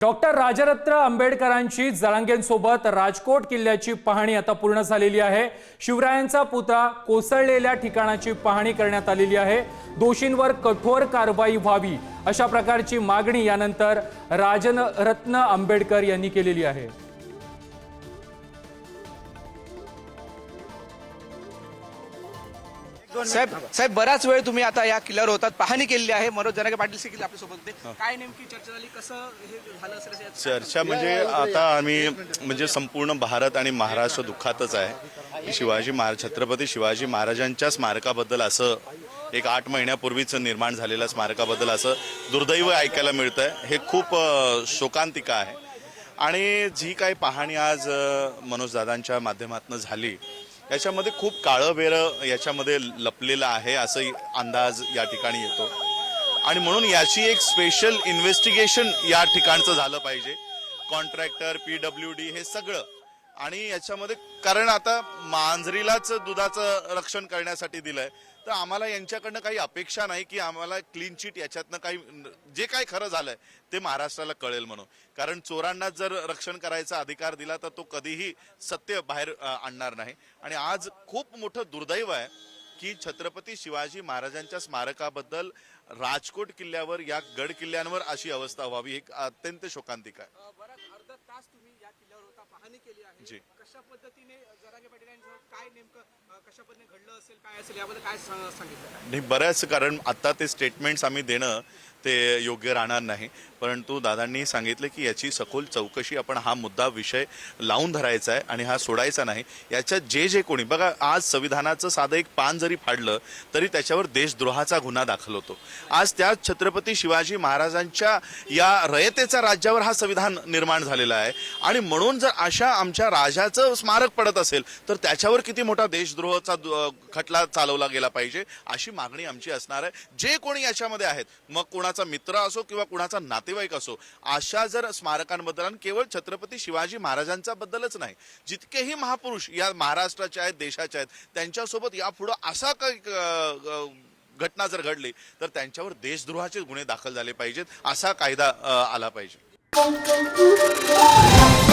Doctor Rajratna आंबेडकरांची जरांगेंसोबत राजकोट किल्ल्याची पाहणी आता पूर्ण झालेली आहे. शिवरायांचा पुतळा कोसळलेल्या ठिकाणाची पाहणी करण्यात आलेली आहे. दोषींवर कठोर कारवाई व्हावी अशा प्रकारची मागणी यानंतर राजरत्न आंबेडकर यांनी केलेली आहे. साहेब साहेब बराच वेळ तुम्ही आता या किल्ल्यावर होतात. पाहणी केलेली आहे. मनोज जनागे पाटील देखील आपल्यासोबत होते काय नेमकी चर्चा झाली? कसं हे झालं असेल? चर्चा म्हणजे आता आम्ही म्हणजे संपूर्ण भारत आणि महाराष्ट्र दुःखातच आहे. शिवाजी महाराज छत्रपती शिवाजी महाराजांच्या स्मारकाबद्दल असं एक आठ महिन्यापूर्वीच निर्माण झालेल्या स्मारकाबद्दल असं दुर्दैव ऐकायला मिळतं आहे हे खूप शोकांतिका आहे. आणि जी काही पाहणी आज मनोजदादांच्या माध्यमातून झाली याच्यामध्ये खूप काळं बेरं याच्यामध्ये लपलेलं आहे असंही अंदाज या ठिकाणी येतो. आणि म्हणून याची एक स्पेशल इन्व्हेस्टिगेशन या ठिकाणचं झालं पाहिजे. कॉन्ट्रॅक्टर पी डब्ल्यू डी हे सगळं. आणि याच्यामध्ये कारण आता मांजरीलाच दुधाचं रक्षण करण्यासाठी दिलंय. तर आम्हाला यांच्याकडनं काही अपेक्षा नाही की आम्हाला क्लीन चिट याच्यातनं काही जे काही खरं झालंय ते महाराष्ट्राला कळेल म्हणून. कारण चोरांना जर रक्षण करायचा अधिकार दिला तर तो कधीही सत्य बाहेर आणणार नाही. आणि आज खूप मोठं दुर्दैव आहे की छत्रपती शिवाजी महाराजांच्या स्मारकाबद्दल राजकोट किल्ल्यावर या गड किल्ल्यांवर अशी अवस्था व्हावी ही अत्यंत शोकांतिक आहे. तास तुम्ही या किल्ल्यावर होता पाहणी केली आहे. कशा पद्धतीने जरांगे पाटील यांचं काय नेमकं कशा पद्धतीने घडलं असेल काय असेल याबद्दल काय सांगितलं? नाही बऱ्याच कारण आता ते स्टेटमेंट्स आम्ही देणं ते योग्य राहणार नाही. परंतु दादांनी सांगितलं की याची सखोल चौकशी आपण हा मुद्दा विषय लावून धरायचा आहे आणि हा सोडायचा नाही. याच्यात जे जे कोणी बघा आज संविधानाचं साधं एक पान जरी फाडलं तरी त्याच्यावर देशद्रोहाचा गुन्हा दाखल होतो. आज त्या छत्रपती शिवाजी महाराजांच्या या रयतेच्या राज्यावर हा संविधान निर्माण झालेला आहे. आणि म्हणून जर अशा आमच्या राजाचं स्मारक पडत असेल तर त्याच्यावर किती मोठा देशद्रोहाचा खटला चालवला गेला पाहिजे अशी मागणी आमची असणार आहे. जे कोणी याच्यामध्ये आहेत मग कोणाचा मित्र असो किंवा कुणाचा नातेवाईक असो अशा जर स्मारकांबद्दल आणि केवळ छत्रपती शिवाजी महाराजांचा बद्दलच नाही जितकेही महापुरुष या महाराष्ट्राचे आहेत देशाचे आहेत त्यांच्यासोबत यापुढं असा काही घटना जर घडली तर त्यांच्यावर देशद्रोहाचे गुन्हे दाखल झाले पाहिजेत असा कायदा आला पाहिजे. Pum, pum.